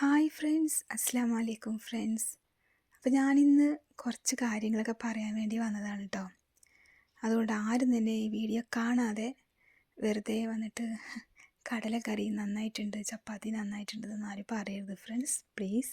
Hi friends അസ്സാം വലൈക്കും friends അപ്പോൾ ഞാനിന്ന് കുറച്ച് കാര്യങ്ങളൊക്കെ പറയാൻ വേണ്ടി വന്നതാണ് കേട്ടോ അതുകൊണ്ട് ആരും തന്നെ ഈ വീഡിയോ കാണാതെ വെറുതെ വന്നിട്ട് കടലക്കറി നന്നായിട്ടുണ്ട് ചപ്പാത്തി നന്നായിട്ടുണ്ട് എന്ന് ആരും പറയരുത് ഫ്രണ്ട്സ് പ്ലീസ്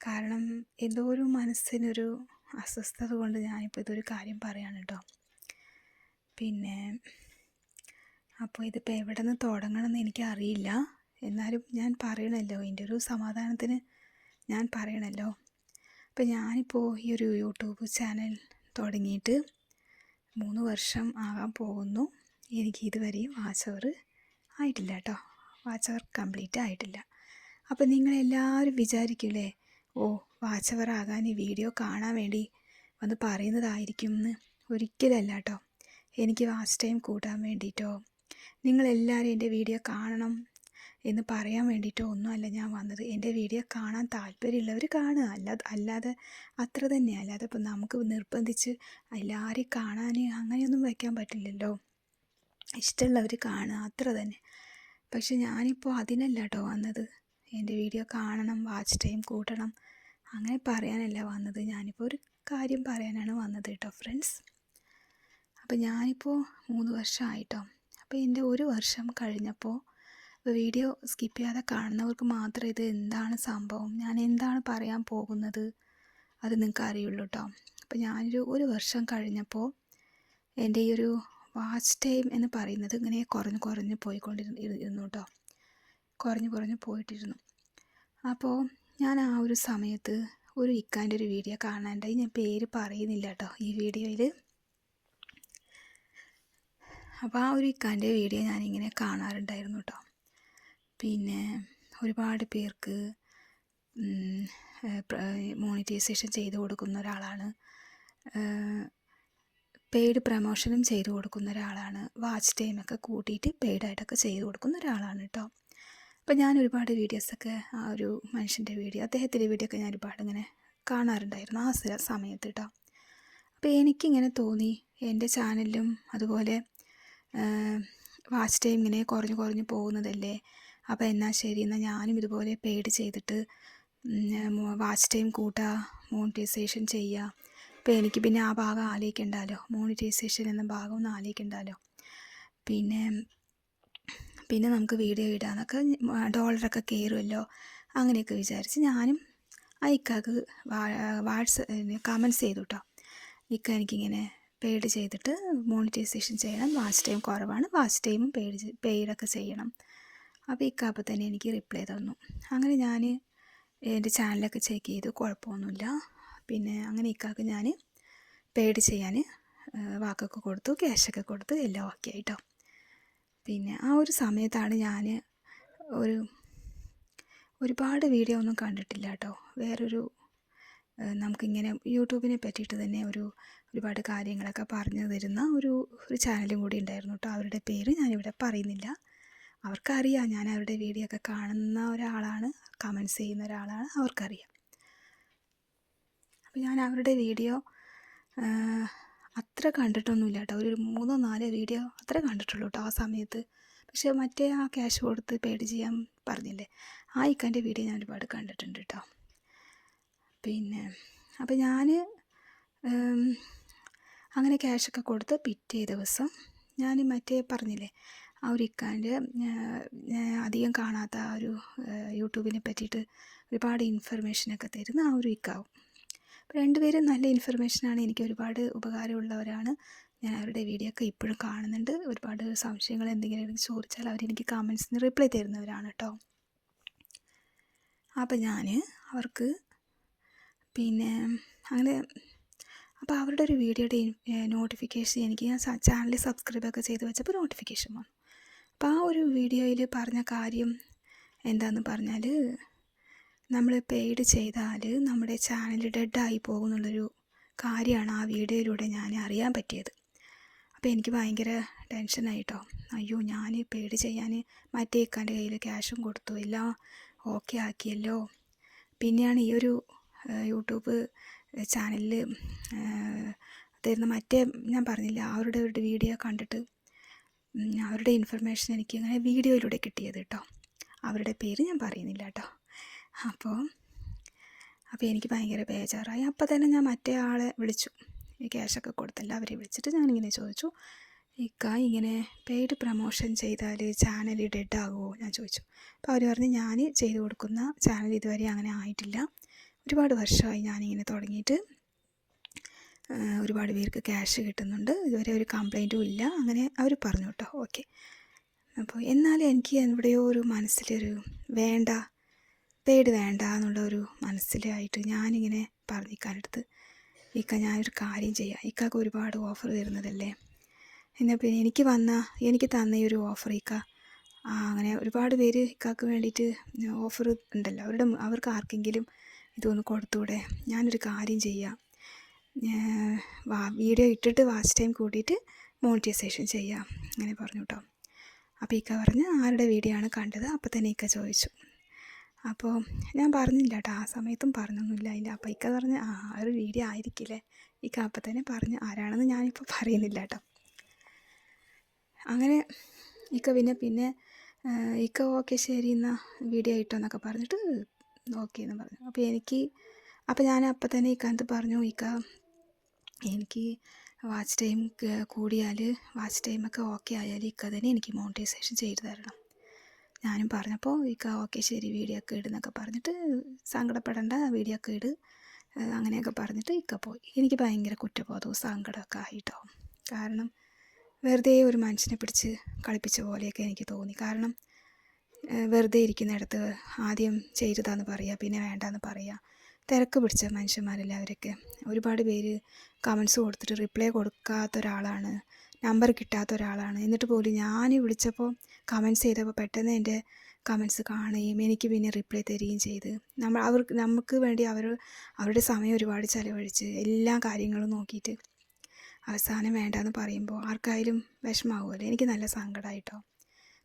കാരണം എന്തോ ഒരു മനസ്സിനൊരു അസ്വസ്ഥത കൊണ്ട് ഞാനിപ്പോൾ ഇതൊരു കാര്യം പറയാണ് കേട്ടോ പിന്നെ അപ്പോൾ ഇതിപ്പോൾ എവിടെ നിന്ന് തുടങ്ങണമെന്ന് എനിക്കറിയില്ല. എന്നാലും ഞാൻ പറയണല്ലോ എന്റെ ഒരു സമാധാനത്തിന് ഞാൻ പറയണമല്ലോ അപ്പം ഞാനിപ്പോൾ ഈ ഒരു യൂട്യൂബ് ചാനൽ തുടങ്ങിയിട്ട് മൂന്ന് വർഷം ആകാൻ പോകുന്നു. എനിക്ക് ഇതുവരെയും വാച്ച് അവർ ആയിട്ടില്ല കേട്ടോ. വാച്ച് അവർ കംപ്ലീറ്റ് ആയിട്ടില്ല. അപ്പം നിങ്ങളെല്ലാവരും വിചാരിക്കില്ലേ ഓ വാച്ച് അവർ ആകാൻ ഈ വീഡിയോ കാണാൻ വേണ്ടി വന്ന് പറയുന്നതായിരിക്കും എന്ന്? ഒരിക്കലല്ല കേട്ടോ. എനിക്ക് വാച്ച് ടൈം കൂട്ടാൻ വേണ്ടിയിട്ടോ നിങ്ങളെല്ലാവരും എന്റെ വീഡിയോ കാണണം എന്ന് പറയാൻ വേണ്ടിയിട്ടോ ഒന്നുമല്ല ഞാൻ വന്നത്. എന്റെ വീഡിയോ കാണാൻ താല്പര്യമുള്ളവർ കാണുക. അല്ലാതെ അല്ലാതെ അത്ര തന്നെ. അല്ലാതെ ഇപ്പം നമുക്ക് നിർബന്ധിച്ച് എല്ലാവരെയും കാണാൻ അങ്ങനെയൊന്നും വയ്ക്കാൻ പറ്റില്ലല്ലോ. ഇഷ്ടമുള്ളവർ കാണുക. അത്ര തന്നെ. പക്ഷെ ഞാനിപ്പോൾ അതിനല്ല കേട്ടോ വന്നത്. എന്റെ വീഡിയോ കാണണം വാച്ച് ടൈം കൂട്ടണം. അങ്ങനെ പറയാനല്ല വന്നത്. ഞാനിപ്പോൾ ഒരു കാര്യം പറയാനാണ് വന്നത് കേട്ടോ ഫ്രണ്ട്സ്. അപ്പോൾ ഞാനിപ്പോൾ മൂന്ന് വർഷമായിട്ടോ. അപ്പോൾ എന്റെ ഒരു വർഷം കഴിഞ്ഞപ്പോൾ വീഡിയോ സ്കിപ്പ് ചെയ്യാതെ കാണുന്നവർക്ക് മാത്രം ഇത് എന്താണ് സംഭവം? ഞാൻ എന്താണ് പറയാൻ പോകുന്നത്? അത് നിങ്ങൾക്ക് അറിയുള്ളൂ കേട്ടോ അപ്പോൾ ഞാനൊരു ഒരു വർഷം കഴിഞ്ഞപ്പോൾ എന്റെ ഈ ഒരു വാച്ച് ടൈം എന്ന് പറയുന്നത് ഇങ്ങനെ കുറഞ്ഞ് കുറഞ്ഞ് പോയിക്കൊണ്ടിരുന്നു കേട്ടോ കുറഞ്ഞ് കുറഞ്ഞ് പോയിട്ടിരുന്നു. അപ്പോൾ ഞാൻ ആ ഒരു സമയത്ത് ഒരു ഇക്കാന്റെ ഒരു വീഡിയോ കാണാണ്ടായി. ഞാൻ പേര് പറയുന്നില്ല കേട്ടോ ഈ വീഡിയോയിൽ അപ്പോൾ ആ ഒരു ഇക്കാന്റെ വീഡിയോ ഞാനിങ്ങനെ കാണാറുണ്ടായിരുന്നു കേട്ടോ പിന്നെ ഒരുപാട് പേർക്ക് മോണിറ്റൈസേഷൻ ചെയ്തു കൊടുക്കുന്ന ഒരാളാണ്. പെയ്ഡ് പ്രമോഷനും ചെയ്തു കൊടുക്കുന്ന ഒരാളാണ്. വാച്ച് ടൈമൊക്കെ കൂട്ടിയിട്ട് പെയ്ഡായിട്ടൊക്കെ ചെയ്തു കൊടുക്കുന്ന ഒരാളാണ് കേട്ടോ അപ്പോൾ ഞാൻ ഒരുപാട് വീഡിയോസൊക്കെ ആ ഒരു മനുഷ്യന്റെ വീഡിയോ അദ്ദേഹത്തിന്റെ വീഡിയോ ഒക്കെ ഞാൻ ഒരുപാട് ഇങ്ങനെ കാണാറുണ്ടായിരുന്നു ആ സമയത്ത് കേട്ടോ അപ്പോൾ എനിക്കിങ്ങനെ തോന്നി എന്റെ ചാനലിലും അതുപോലെ വാച്ച് ടൈം ഇങ്ങനെ കുറഞ്ഞു കുറഞ്ഞു പോകുന്നതല്ലേ? അപ്പോൾ എന്നാൽ ശരി എന്നാൽ ഞാനും ഇതുപോലെ പെയ്ഡ് ചെയ്തിട്ട് വാച്ച് ടൈം കൂട്ടുക മോണിറ്റൈസേഷൻ ചെയ്യുക അപ്പോൾ എനിക്ക് പിന്നെ ആ ഭാഗം ആലോചിക്കണ്ടല്ലോ മോണിറ്റൈസേഷൻ എന്ന ഭാഗം ഒന്ന് ആലോചിക്കണ്ടല്ലോ പിന്നെ പിന്നെ നമുക്ക് വീഡിയോ ഇടാന്നൊക്കെ ഡോളറൊക്കെ കയറുമല്ലോ അങ്ങനെയൊക്കെ വിചാരിച്ച് ഞാനും ഇക്കാക്ക് വാട്സ് കമൻസ് ചെയ്തു കേട്ടോ ഇക്ക എനിക്കിങ്ങനെ പെയ്ഡ് ചെയ്തിട്ട് മോണിറ്റൈസേഷൻ ചെയ്യണം. വാച്ച് ടൈം കുറവാണ്. വാച്ച് ടൈമും പെയ്ഡ് പെയ്ഡൊക്കെ ചെയ്യണം. അപ്പോൾ ഇക്കാപ്പം തന്നെ എനിക്ക് റിപ്ലൈ തന്നു. അങ്ങനെ ഞാൻ എന്റെ ചാനലൊക്കെ ചെക്ക് ചെയ്തു കുഴപ്പമൊന്നുമില്ല. പിന്നെ അങ്ങനെ ഇക്കാക്ക് ഞാൻ പെയ്ഡ് ചെയ്യാൻ വാക്കൊക്കെ കൊടുത്തു ക്യാഷൊക്കെ കൊടുത്തു എല്ലാം ഓക്കെ ആയിട്ടോ. പിന്നെ ആ ഒരു സമയത്താണ് ഞാൻ ഒരു ഒരുപാട് വീഡിയോ ഒന്നും കണ്ടിട്ടില്ല കേട്ടോ. വേറൊരു നമുക്കിങ്ങനെ യൂട്യൂബിനെ പറ്റിയിട്ട് തന്നെ ഒരു ഒരുപാട് കാര്യങ്ങളൊക്കെ പറഞ്ഞു തരുന്ന ഒരു ഒരു ചാനലും കൂടി ഉണ്ടായിരുന്നു കേട്ടോ. അവരുടെ പേര് ഞാനിവിടെ പറയുന്നില്ല. അവർക്കറിയാം. ഞാൻ അവരുടെ വീഡിയോ ഒക്കെ കാണുന്ന ഒരാളാണ്. കമൻസ് ചെയ്യുന്ന ഒരാളാണ്. അവർക്കറിയാം. അപ്പോൾ ഞാൻ അവരുടെ വീഡിയോ അത്ര കണ്ടിട്ടൊന്നുമില്ല കേട്ടോ. ഒരു മൂന്നോ നാലോ വീഡിയോ അത്ര കണ്ടിട്ടുള്ളൂ കേട്ടോ ആ സമയത്ത്. പക്ഷേ മറ്റേ ആ ക്യാഷ് കൊടുത്ത് പേഡ് ചെയ്യാൻ പറഞ്ഞില്ലേ? ആ ഇക്കന്റെ വീഡിയോ ഞാൻ ഒരുപാട് കണ്ടിട്ടുണ്ട് കേട്ടോ. പിന്നെ അപ്പോൾ ഞാൻ അങ്ങനെ ക്യാഷൊക്കെ കൊടുത്ത് പിറ്റേ ദിവസം ഞാൻ മറ്റേ പറഞ്ഞില്ലേ ആ ഒരു ഇക്കാന്റെ അധികം കാണാത്ത ആ ഒരു യൂട്യൂബിനെ പറ്റിയിട്ട് ഒരുപാട് ഇൻഫർമേഷനൊക്കെ തരുന്ന ആ ഒരു ഇക്കാവും. അപ്പോൾ രണ്ടുപേരും നല്ല ഇൻഫർമേഷനാണ് എനിക്ക് ഒരുപാട് ഉപകാരമുള്ളവരാണ് ഞാൻ അവരുടെ വീഡിയോ ഒക്കെ ഇപ്പോഴും കാണുന്നുണ്ട്. ഒരുപാട് സംശയങ്ങൾ എന്തെങ്കിലും ചോദിച്ചാൽ അവരെനിക്ക് കമൻസിന് റിപ്ലൈ തരുന്നവരാണ് കേട്ടോ. അപ്പം ഞാൻ അവർക്ക് പിന്നെ അങ്ങനെ അപ്പോൾ അവരുടെ ഒരു വീഡിയോയുടെ നോട്ടിഫിക്കേഷൻ എനിക്ക് ഞാൻ ചാനൽ സബ്സ്ക്രൈബൊക്കെ ചെയ്ത് വെച്ചപ്പോൾ നോട്ടിഫിക്കേഷൻ വന്നു. അപ്പോൾ ആ ഒരു വീഡിയോയിൽ പറഞ്ഞ കാര്യം എന്താണെന്ന് പറഞ്ഞാൽ നമ്മൾ പെയ്ഡ് ചെയ്താൽ നമ്മുടെ ചാനൽ ഡെഡായി പോകുന്നുള്ളൊരു കാര്യമാണ് ആ വീഡിയോയിലൂടെ ഞാൻ അറിയാൻ പറ്റിയത്. അപ്പോൾ എനിക്ക് ഭയങ്കര ടെൻഷനായിട്ടോ അയ്യോ ഞാൻ പെയ്ഡ് ചെയ്യാൻ മറ്റേ ഇക്കാന്റെ കയ്യിൽ ക്യാഷും കൊടുത്തു. എല്ലാം ഓക്കെ ആക്കിയല്ലോ. പിന്നെയാണ് ഈ ഒരു യൂട്യൂബ് ചാനലിൽ തരുന്ന മറ്റേ ഞാൻ പറഞ്ഞില്ല അവരുടെ ഒരു വീഡിയോ കണ്ടിട്ട് അവരുടെ ഇൻഫർമേഷൻ എനിക്ക് അങ്ങനെ വീഡിയോയിലൂടെ കിട്ടിയത് കേട്ടോ. അവരുടെ പേര് ഞാൻ പറയുന്നില്ല കേട്ടോ. അപ്പോൾ അപ്പോൾ എനിക്ക് ഭയങ്കര ബേജാറായി. അപ്പോൾ തന്നെ ഞാൻ മറ്റേ ആളെ വിളിച്ചു. ഈ ക്യാഷൊക്കെ കൊടുത്ത് അവരെ വിളിച്ചിട്ട് ഞാനിങ്ങനെ ചോദിച്ചു ഇക്ക ഇങ്ങനെ പെയ്ഡ് പ്രമോഷൻ ചെയ്താൽ ചാനൽ ഡെഡ് ആകുമോ? ഞാൻ ചോദിച്ചു. അപ്പോൾ അവർ പറഞ്ഞ് ഞാൻ ചെയ്തു കൊടുക്കുന്ന ചാനൽ ഇതുവരെ അങ്ങനെ ആയിട്ടില്ല. ഒരുപാട് വർഷമായി ഞാനിങ്ങനെ തുടങ്ങിയിട്ട് ഒരുപാട് പേർക്ക് ക്യാഷ് കിട്ടുന്നുണ്ട്. ഇതുവരെ ഒരു കംപ്ലൈന്റും ഇല്ല. അങ്ങനെ അവർ പറഞ്ഞു കേട്ടോ ഓക്കെ അപ്പോൾ എന്നാലും എനിക്ക് എവിടെയോ ഒരു മനസ്സിലൊരു വേണ്ട പേട് വേണ്ട എന്നുള്ള ഒരു മനസ്സിലായിട്ട് ഞാനിങ്ങനെ പറഞ്ഞിക്കാനെടുത്ത് ഇക്ക ഞാനൊരു കാര്യം ചെയ്യാം. ഇക്കാക്ക് ഒരുപാട് ഓഫർ തരുന്നതല്ലേ എന്നാൽ പിന്നെ എനിക്ക് വന്ന എനിക്ക് തന്ന ഈ ഒരു ഓഫർ ഇക്ക അങ്ങനെ ഒരുപാട് പേര് ഇക്കാക്ക് വേണ്ടിയിട്ട് ഓഫർ ഉണ്ടല്ലോ. അവരുടെ അവർക്ക് ആർക്കെങ്കിലും ഇതൊന്ന് കൊടുത്തൂടെ? ഞാനൊരു കാര്യം ചെയ്യാം. വീഡിയോ ഇട്ടിട്ട് വാച്ച് ടൈം കൂട്ടിയിട്ട് മോണിറ്റൈസേഷൻ ചെയ്യാം. അങ്ങനെ പറഞ്ഞു കേട്ടോ അപ്പോൾ ഇക്ക പറഞ്ഞ് ആരുടെ വീഡിയോ ആണ് കണ്ടത്? അപ്പോൾ തന്നെ ഇക്ക ചോദിച്ചു. അപ്പോൾ ഞാൻ പറഞ്ഞില്ല കേട്ടോ ആ സമയത്തും പറഞ്ഞൊന്നുമില്ല. അതിന്റെ അപ്പോൾ ഇക്ക പറഞ്ഞ് ആ ഒരു വീഡിയോ ആയിരിക്കില്ലേ? ഇക്ക അപ്പം തന്നെ പറഞ്ഞ് ആരാണെന്ന് ഞാനിപ്പോൾ പറയുന്നില്ല കേട്ടോ അങ്ങനെ ഇക്ക പിന്നെ പിന്നെ ഇക്ക ഓക്കെ ശരി എന്നാൽ വീഡിയോ ഇട്ടോ എന്നൊക്കെ പറഞ്ഞിട്ട് ഓക്കെ എന്ന് പറഞ്ഞു. അപ്പോൾ എനിക്ക് അപ്പോൾ ഞാൻ അപ്പം തന്നെ ഇക്കാലത്ത് പറഞ്ഞു ഇക്ക എനിക്ക് വാച്ച് ടൈം കൂടിയാൽ വാച്ച് ടൈമൊക്കെ ഓക്കെ ആയാൽ ഇക്ക തന്നെ എനിക്ക് മോണിറ്റൈസേഷൻ ചെയ്തു തരണം. ഞാനും പറഞ്ഞപ്പോൾ ഇക്ക ഓക്കെ ശരി വീഡിയോ ഒക്കെ ഇടുന്നൊക്കെ പറഞ്ഞിട്ട് സങ്കടപ്പെടേണ്ട വീഡിയോ ഒക്കെ ഇട് അങ്ങനെയൊക്കെ പറഞ്ഞിട്ട് ഇക്ക പോയി. എനിക്ക് ഭയങ്കര കുറ്റബോധവും സങ്കടമൊക്കെ ആയിട്ടോ. കാരണം വെറുതെ ഒരു മനുഷ്യനെ പിടിച്ച് കളിപ്പിച്ച പോലെയൊക്കെ എനിക്ക് തോന്നി. കാരണം വെറുതെ ഇരിക്കുന്നിടത്ത് ആദ്യം ചെയ്തതാന്ന് പറയുക പിന്നെ വേണ്ടാന്ന് പറയുക തിരക്ക് പിടിച്ച മനുഷ്യന്മാരല്ലേ അവരൊക്കെ ഒരുപാട് പേര് കമൻസ് കൊടുത്തിട്ട് റിപ്ലൈ കൊടുക്കാത്ത ഒരാളാണ് നമ്പർ കിട്ടാത്ത ഒരാളാണ്. എന്നിട്ട് പോലും ഞാൻ വിളിച്ചപ്പോൾ കമൻസ് ചെയ്തപ്പോൾ പെട്ടെന്ന് എന്റെ കമൻസ് കാണുകയും എനിക്ക് പിന്നെ റിപ്ലൈ തരികയും ചെയ്ത്. നമ്മൾ അവർക്ക് നമുക്ക് വേണ്ടി അവർ അവരുടെ സമയം ഒരുപാട് ചിലവഴിച്ച് എല്ലാ കാര്യങ്ങളും നോക്കിയിട്ട് അവസാനം വേണ്ടാന്ന് പറയുമ്പോൾ ആർക്കായാലും വിഷമാവുമല്ലോ. എനിക്ക് നല്ല സങ്കടമായിട്ടോ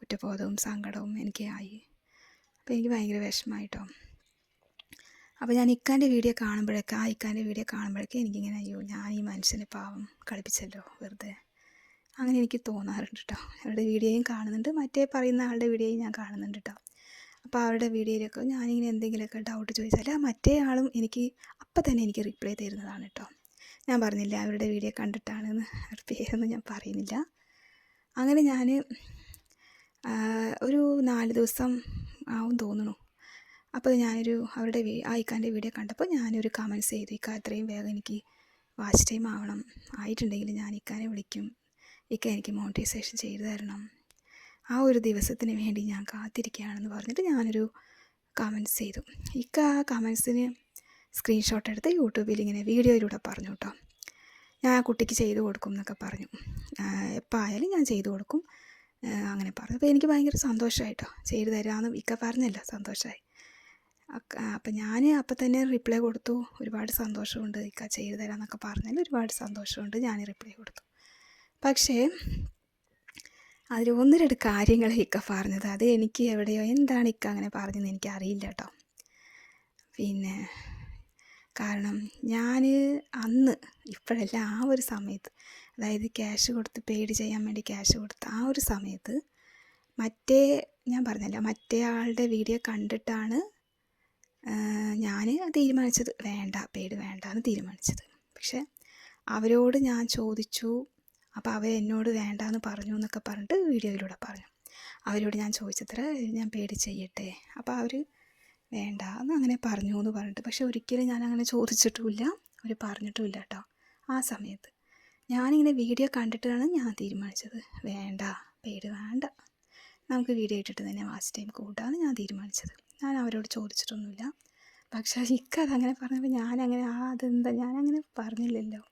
കുറ്റബോധവും സങ്കടവും എനിക്ക് ആയി. അപ്പോൾ എനിക്ക് ഭയങ്കര വിഷമമായിട്ടോ അപ്പോൾ ഞാൻ ഇക്കാന്റെ വീഡിയോ കാണുമ്പോഴൊക്കെ ആ ഇക്കാന്റെ വീഡിയോ കാണുമ്പോഴൊക്കെ എനിക്കിങ്ങനെ അയ്യോ ഞാൻ ഈ മനുഷ്യനെ പാവം കളിപ്പിച്ചല്ലോ വെറുതെ. അങ്ങനെ എനിക്ക് തോന്നാറുണ്ട് കേട്ടോ അവരുടെ വീഡിയോയും കാണുന്നുണ്ട്. മറ്റേ പറയുന്ന ആളുടെ വീഡിയോയും ഞാൻ കാണുന്നുണ്ട് കേട്ടോ അപ്പോൾ അവരുടെ വീഡിയോയിലൊക്കെ ഞാനിങ്ങനെ എന്തെങ്കിലുമൊക്കെ ഡൗട്ട് ചോദിച്ചാൽ ആ മറ്റേ ആളും എനിക്ക് അപ്പം തന്നെ എനിക്ക് റിപ്ലൈ തരുന്നതാണ് കേട്ടോ ഞാൻ പറഞ്ഞില്ല അവരുടെ വീഡിയോ കണ്ടിട്ടാണെന്ന്. അവരുടെ പേരൊന്നും ഞാൻ പറയുന്നില്ല. അങ്ങനെ ഞാൻ ഒരു നാല് ദിവസം ആവും തോന്നുന്നു അപ്പോൾ ഞാനൊരു അവരുടെ ആ ഇക്കാന്റെ വീഡിയോ കണ്ടപ്പോൾ ഞാനൊരു കമൻസ് ചെയ്തു ഇക്ക അത്രയും വേഗം എനിക്ക് വാച്ച് ടൈം ആവണം. ആയിട്ടുണ്ടെങ്കിൽ ഞാൻ ഇക്കാനെ വിളിക്കും. ഇക്ക എനിക്ക് മോണിറ്റൈസേഷൻ ചെയ്തു തരണം. ആ ഒരു ദിവസത്തിന് വേണ്ടി ഞാൻ കാത്തിരിക്കുകയാണെന്ന് പറഞ്ഞിട്ട് ഞാനൊരു കമൻസ് ചെയ്തു. ഇക്ക ആ കമൻസിന് സ്ക്രീൻഷോട്ട് എടുത്ത് യൂട്യൂബിൽ ഇങ്ങനെ വീഡിയോയിലൂടെ പറഞ്ഞു കേട്ടോ ഞാൻ ആ കുട്ടിക്ക് ചെയ്തു കൊടുക്കും എന്നൊക്കെ പറഞ്ഞു. എപ്പോൾ ആയാലും ഞാൻ ചെയ്തു കൊടുക്കും. അങ്ങനെ പറഞ്ഞു. അപ്പോൾ എനിക്ക് ഭയങ്കര സന്തോഷമായിട്ടോ ചെയ്തു തരാമെന്ന് ഇക്ക പറഞ്ഞല്ലോ സന്തോഷമായി അപ്പം ഞാൻ അപ്പം തന്നെ റിപ്ലൈ കൊടുത്തു. ഒരുപാട് സന്തോഷമുണ്ട്. ഇക്ക ചെയ്തു തരാമെന്നൊക്കെ പറഞ്ഞാൽ ഒരുപാട് സന്തോഷമുണ്ട്. ഞാൻ റിപ്ലൈ കൊടുത്തു. പക്ഷേ അതിൽ ഒന്ന് രണ്ട് കാര്യങ്ങൾ ഇക്ക പറഞ്ഞത്. അത് എനിക്ക് എവിടെയോ എന്താണ് ഇക്ക അങ്ങനെ പറഞ്ഞതെന്ന് എനിക്ക് അറിയില്ല കേട്ടോ പിന്നെ കാരണം ഞാൻ അന്ന് ഇപ്പോഴല്ല ആ ഒരു സമയത്ത് അതായത് ക്യാഷ് കൊടുത്ത് പെയ്ഡ് ചെയ്യാൻ വേണ്ടി ക്യാഷ് കൊടുത്ത് ആ ഒരു സമയത്ത് മറ്റേ ഞാൻ പറഞ്ഞല്ലോ മറ്റേ ആളുടെ വീഡിയോ കണ്ടിട്ടാണ് ഞാൻ തീരുമാനിച്ചത് വേണ്ട പേര് വേണ്ട എന്ന് തീരുമാനിച്ചത്. പക്ഷേ അവരോട് ഞാൻ ചോദിച്ചു അപ്പോൾ അവർ എന്നോട് വേണ്ട എന്ന് പറഞ്ഞു എന്നൊക്കെ പറഞ്ഞിട്ട് വീഡിയോയിലൂടെ പറഞ്ഞു. അവരോട് ഞാൻ ചോദിച്ചത്ര ഞാൻ പേടി ചെയ്യട്ടെ അപ്പോൾ അവർ വേണ്ട എന്ന് അങ്ങനെ പറഞ്ഞു എന്ന് പറഞ്ഞിട്ട്. പക്ഷെ ഒരിക്കലും ഞാൻ അങ്ങനെ ചോദിച്ചിട്ടുമില്ല അവർ പറഞ്ഞിട്ടുമില്ല കേട്ടോ ആ സമയത്ത്. ഞാനിങ്ങനെ വീഡിയോ കണ്ടിട്ടാണ് ഞാൻ തീരുമാനിച്ചത്. വേണ്ട പേര് വേണ്ട. നമുക്ക് വീഡിയോ ഇട്ടിട്ട് തന്നെ വാച്ച് ടൈം കൂട്ടാമെന്ന് ഞാൻ തീരുമാനിച്ചത്. ഞാൻ അവരോട് ചോദിച്ചിട്ടൊന്നുമില്ല. പക്ഷേ ഇക്കത് അങ്ങനെ പറഞ്ഞപ്പോൾ ഞാനങ്ങനെ ആ അതെന്താ? ഞാനങ്ങനെ പറഞ്ഞില്ലല്ലോ.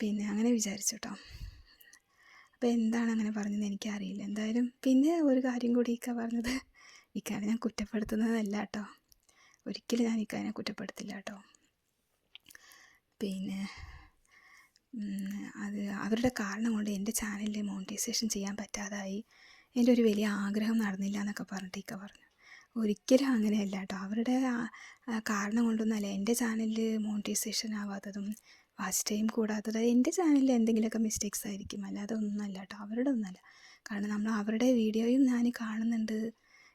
പിന്നെ അങ്ങനെ വിചാരിച്ചു കേട്ടോ അപ്പോൾ എന്താണ് അങ്ങനെ പറഞ്ഞതെന്ന് എനിക്കറിയില്ല. എന്തായാലും പിന്നെ ഒരു കാര്യം കൂടി ഇക്ക പറഞ്ഞത്. ഇക്കാനെ ഞാൻ കുറ്റപ്പെടുത്തുന്നതല്ല കേട്ടോ ഒരിക്കലും ഞാൻ ഇക്കാനെ കുറ്റപ്പെടുത്തില്ല കേട്ടോ പിന്നെ അത് അവരുടെ കാരണം കൊണ്ട് എന്റെ ചാനലിൽ മോണിറ്റൈസേഷൻ ചെയ്യാൻ പറ്റാതായി. എന്റെ ഒരു വലിയ ആഗ്രഹം നടന്നില്ല എന്നൊക്കെ പറഞ്ഞിട്ട് ഇക്ക പറഞ്ഞു ഒരിക്കലും അങ്ങനെയല്ല കേട്ടോ. അവരുടെ കാരണം കൊണ്ടൊന്നുമല്ല എന്റെ ചാനലിൽ മോണിറ്റൈസേഷൻ ആവാത്തതും വാച്ച് ടൈം കൂടാത്തത് എന്റെ ചാനലിൽ എന്തെങ്കിലുമൊക്കെ മിസ്റ്റേക്സ് ആയിരിക്കും. അല്ലാതെ ഒന്നുമല്ല കേട്ടോ. അവരുടെ ഒന്നുമല്ല കാരണം നമ്മൾ അവരുടെ വീഡിയോയും ഞാൻ കാണുന്നുണ്ട്.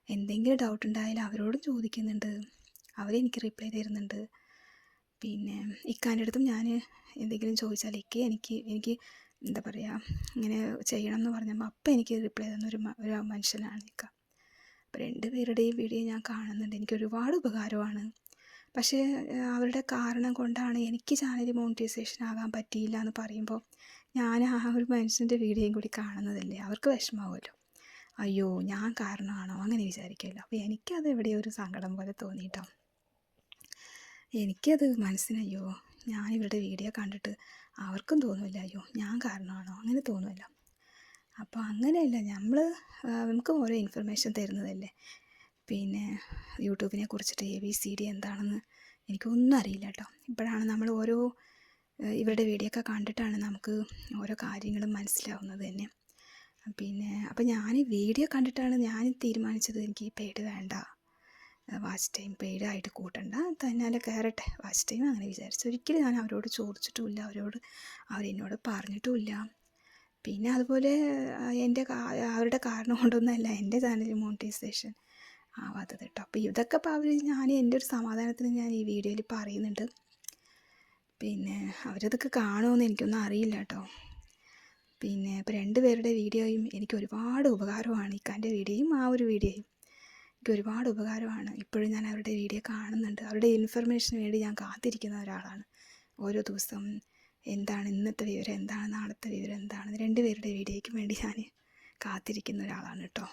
എന്തെങ്കിലും ഡൗട്ട് ഉണ്ടായാലും അവരോടും ചോദിക്കുന്നുണ്ട്. അവരെനിക്ക് റിപ്ലൈ തരുന്നുണ്ട്. പിന്നെ ഇക്കാന്റെ അടുത്തും ഞാൻ എന്തെങ്കിലും ചോദിച്ചാൽ ഇക്ക എനിക്ക് എനിക്ക് എന്താ പറയുക ഇങ്ങനെ ചെയ്യണം എന്ന് പറഞ്ഞപ്പോൾ അപ്പം എനിക്ക് റിപ്ലൈ തന്ന ഒരു ഒരു മനുഷ്യനാണ് ഇക്ക. അപ്പോൾ രണ്ട് പേരുടെയും വീഡിയോ ഞാൻ കാണുന്നുണ്ട്. എനിക്ക് ഒരുപാട് ഉപകാരമാണ്. പക്ഷേ അവരുടെ കാരണം കൊണ്ടാണ് എനിക്ക് ചാനൽ മോണിറ്റൈസേഷൻ ആകാൻ പറ്റിയില്ല എന്ന് പറയുമ്പോൾ ഞാൻ ആ ഒരു മനുഷ്യന്റെ വീഡിയോയും കൂടി കാണുന്നതല്ലേ? അവർക്ക് വിഷമാവുമല്ലോ. അയ്യോ ഞാൻ കാരണമാണോ? അങ്ങനെ വിചാരിക്കുമല്ലോ. അപ്പോൾ എനിക്കത് എവിടെയോ ഒരു സങ്കടം പോലെ തോന്നിയിട്ടോ. എനിക്കത് മനസ്സിനയ്യോ ഞാൻ ഇവരുടെ വീഡിയോ കണ്ടിട്ട് അവർക്കും തോന്നില്ല അയ്യോ ഞാൻ കാരണമാണോ? അങ്ങനെ തോന്നുമല്ലോ അപ്പോൾ അങ്ങനെയല്ല നമ്മൾ നമുക്ക് ഓരോ ഇൻഫർമേഷൻ തരുന്നതല്ലേ? പിന്നെ യൂട്യൂബിനെ കുറിച്ചിട്ട് എ ബി സി ഡി എന്താണെന്ന് എനിക്കൊന്നും അറിയില്ല കേട്ടോ ഇപ്പോഴാണ് നമ്മൾ ഓരോ ഇവരുടെ വീഡിയോ ഒക്കെ കണ്ടിട്ടാണ് നമുക്ക് ഓരോ കാര്യങ്ങളും മനസ്സിലാവുന്നത് തന്നെ. പിന്നെ അപ്പോൾ ഞാൻ വീഡിയോ കണ്ടിട്ടാണ് ഞാൻ തീരുമാനിച്ചത് എനിക്ക് ഈ പേര് വേണ്ട. Watch time പെയ്ഡായിട്ട് കൂട്ടണ്ട. തന്നാലെ കയറട്ടെ വാച്ച് ടൈം അങ്ങനെ വിചാരിച്ചു. ഒരിക്കലും ഞാൻ അവരോട് ചോദിച്ചിട്ടുമില്ല. അവരോട് അവരെന്നോട് പറഞ്ഞിട്ടുമില്ല. പിന്നെ അതുപോലെ എന്റെ അവരുടെ കാരണം കൊണ്ടൊന്നുമല്ല എന്റെ ചാനൽ മോണിറ്റൈസേഷൻ ആവാത്തത് കേട്ടോ. അപ്പോൾ ഇതൊക്കെ അവർ ഞാൻ എന്റെ ഒരു സമാധാനത്തിന് ഞാൻ ഈ വീഡിയോയിൽ പറയുന്നുണ്ട്. പിന്നെ അവരതൊക്കെ കാണുമെന്ന് എനിക്കൊന്നും അറിയില്ല കേട്ടോ. പിന്നെ ഇപ്പോൾ രണ്ടുപേരുടെ വീഡിയോയും എനിക്ക് ഒരുപാട് ഉപകാരമാണ്. ഇക്കാന്റെ വീഡിയോയും ആ ഒരു വീഡിയോയും. എനിക്ക് ഒരുപാട് ഉപകാരമാണ്. ഇപ്പോഴും ഞാൻ അവരുടെ വീഡിയോ കാണുന്നുണ്ട്. അവരുടെ ഇൻഫർമേഷന് വേണ്ടി ഞാൻ കാത്തിരിക്കുന്ന ഒരാളാണ്. ഓരോ ദിവസം എന്താണ് ഇന്നത്തെ വിവരം എന്താണ് നാളത്തെ വിവരം എന്താണ്? രണ്ടുപേരുടെ വീഡിയോയ്ക്കും വേണ്ടി ഞാൻ കാത്തിരിക്കുന്ന ഒരാളാണ് കേട്ടോ.